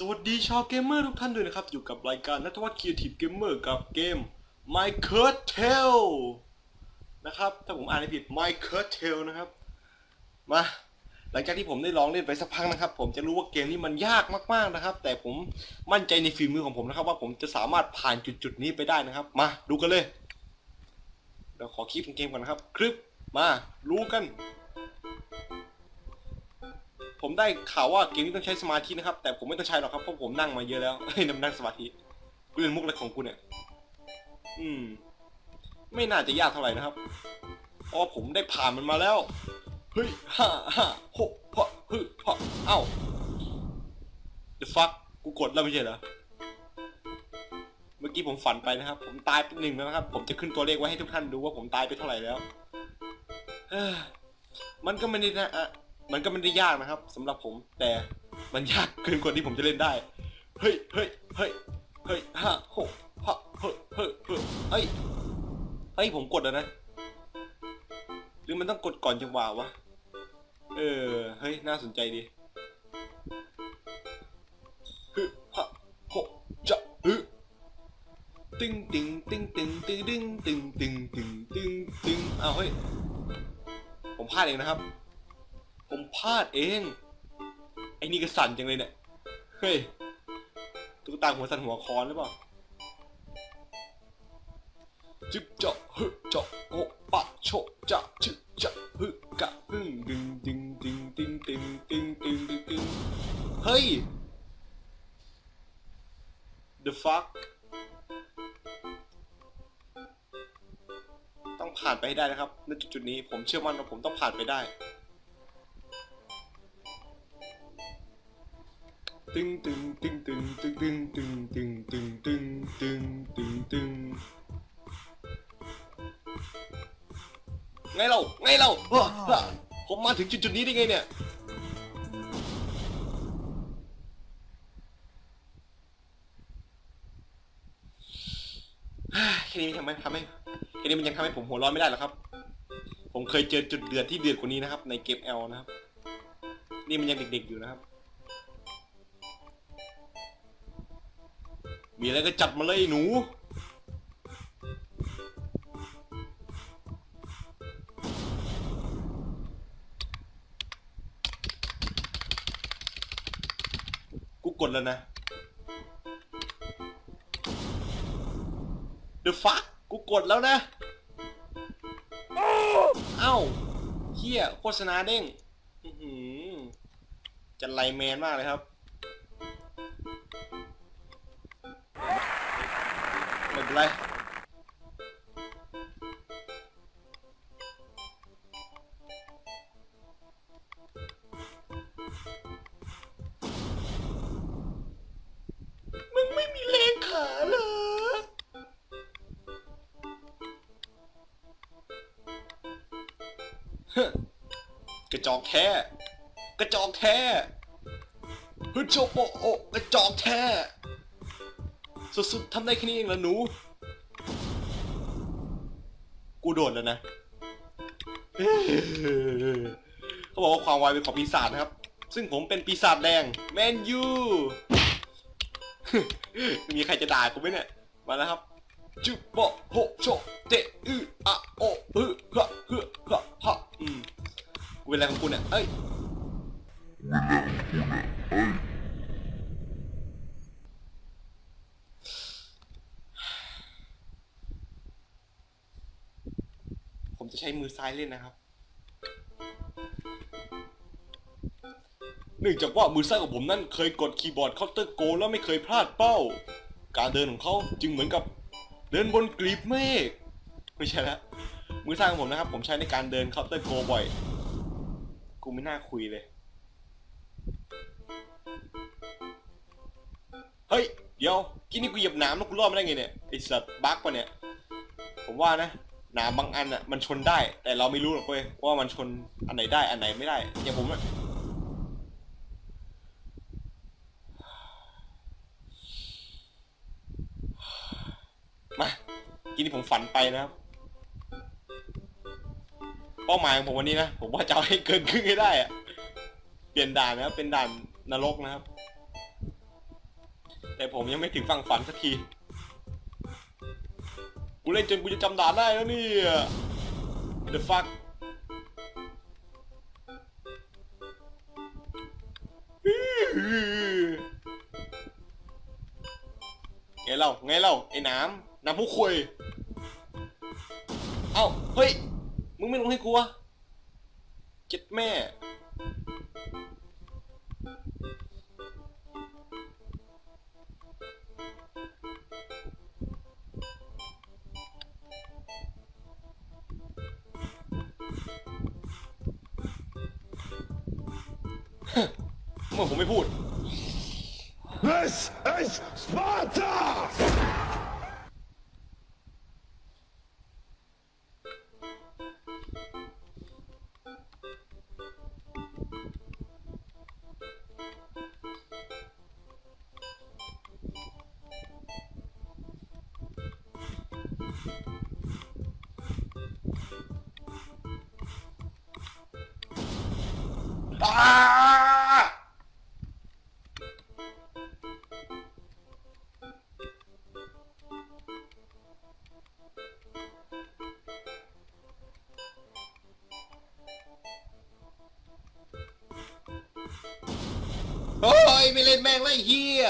สวัสดีชาวเกมเมอร์ทุกท่านด้วยนะครับ อยู่กับรายการนัทวัฒน์ครีเอทีฟเกมเมอร์กับเกม My c u r t a l นะครับ ถ้าผมอ่านไม่ผิด My c u r t a l นะครับ มา หลังจากที่ผมได้ลองเล่นไปสักพักนะครับ ผมจะรู้ว่าเกมนี้มันยากมากๆนะครับ แต่ผมมั่นใจในฝีมือของผมนะครับ ว่าผมจะสามารถผ่านจุดๆนี้ไปได้นะครับ มาดูกันเลย เดี๋ยวขอคลิปเกมก่อนนะครับ คลิปมารู้กัน ผมได้ข่าวว่าเกมนี้ต้องใช้สมาธินะครับ แต่ผมไม่ต้องใช้หรอกครับเพราะผมนั่งมาเยอะแล้วเฮ้ยนั่งนั่งสมาธิกูเล่นมุกอะไรของกูเนี่ยอืม ไม่น่าจะยากเท่าไหร่นะครับเพราะผมได้ผ่านมันมาแล้วเฮ้ยฮ่าฮ่าหกพะฮึพะเอ้า the fuck กูกดแล้วไม่ใช่เหรอเมื่อกี้ผมฝันไปนะครับ ผมตายไปหนึ่งแล้วนะครับ ผมจะขึ้นตัวเลขไว้ให้ทุกท่านดูว่าผมตายไปเท่าไหร่แล้วเอ้มันก็ไม่ได้นะอะ มันก็ไม่ได้ยากนะครับสำหรับผมแต่มันยากเกินกว่าที่ผมจะเล่นได้ เฮ้ยเฮ้ยเฮ้ยเฮ้ยห้าหกฮะเฮ้ยเฮ้ยเฮ้ยเฮ้ยเฮ้ยผมกดแล้วนะ หรือมันต้องกดก่อนจังหวะวะ เออ เฮ้ย น่าสนใจดีฮึฮะหกจะฮึตึงตึงตึงตึงตึงตึงตึงตึงตึงตึงตึงอ้าวเฮ้ย ผมพลาดเองนะครับ พลาดเอง ไอ้นี่ก็สั่นจังเลยเนี่ย เฮ้ย ตุ๊กตาหัวสั่นหัวคอนหรือเปล่า จึ๊บเจาะฮึเจาะโอปะโชจะจึ๊บจะฮึกะฮึ่งดึงดึงดึงดึงดึงดึงดึงดึงดึงเฮ้ย the fuck ต้องผ่านไปให้ได้นะครับณจุดๆนี้ผมเชื่อมั่นว่าผมต้องผ่านไปได้ ตึงตึงตึงตึงตึงตึงตึงตึงตึงตึงตึงตึงตึงไงเราไงเราว้าผมมาถึงจุดจุดๆนี้ได้ไงเนี่ย แค่นี้ทำไมทำให้แค่นี้มันยังทำให้ผมหัวร้อนไม่ได้หรอกครับ ผมเคยเจอจุดเดือดที่เดือดกว่านี้นะครับ ในเกม L นะครับ นี่มันยังเด็กๆอยู่นะครับ มีอะไรก็จัดมาเลยหนู กูกดแล้วนะ The fuck กูกดแล้วนะ เอ้าเฮียโฆษณาเด้ง อื้อหือจะไลแมนมากเลยครับ เป็นไรมึงไม่มีแรงขาเหรอเฮ้ยกระจอกแท้กระจอกแท้ฮึโชโปโอกระจอกแท้ สุดๆทำได้แค่นี้เองเหรอหนู กูโดดแล้วนะ เขาบอกว่าความไวเป็นของปีศาจนะครับ ซึ่งผมเป็นปีศาจแดงแมนยูมีใครจะด่ากูไหมเนี่ย มาแล้วครับ จุบโปโฮโชเตอืออะโออือฮะฮะฮะฮะอืมกูเป็นอะไรของกูเนี่ย เอ้ย ผม จะใช้มือซ้ายเล่นนะครับเนื่องจากว่ามือซ้ายของผมนั้นเคยกดคีย์บอร์ดเคาน์เตอร์โก แล้วไม่เคยพลาดเป้า การเดินของเขาจึงเหมือนกับเดินบนกลีบเมฆไม่ใช่ละมือซ้ายของผมนะครับ ผมใช้ในการเดินเคาน์เตอร์โกบ่อย กูไม่น่าคุยเลย เฮ้ย เดี๋ยวกินนี่กูเหยียบหน้ำแล้วกูรอดไม่ได้ไงเนี่ยไอสัตว์บั๊กปะเนี่ย ผมว่านะ หนามบางอันอะมันชนได้ แต่เราไม่รู้หรอกเว้ยว่ามันชนอันไหนได้อันไหนไม่ได้อย่างผมอะมากินที่ผมฝันไปนะครับเป้าหมายของผมวันนี้นะผมว่าจะเอาให้เกินครึ่งให้ได้อะเปลี่ยนด่านนะครับเป็นด่านนรกนะครับ แต่ผมยังไม่ถึงฝั่งฝันสักที กูเล่นจนกูจะจำด่านได้แล้วเนี่ย The fuck ไงเล่าไงเล่าไอ้น้ำน้ำผู้คุย เอ้า เฮ้ย มึงไม่ลงให้กูวะเจ็ดแม่ เมื่อผมไม่พูด This is Sparta! ไม่เล่นแม่งไรเฮีย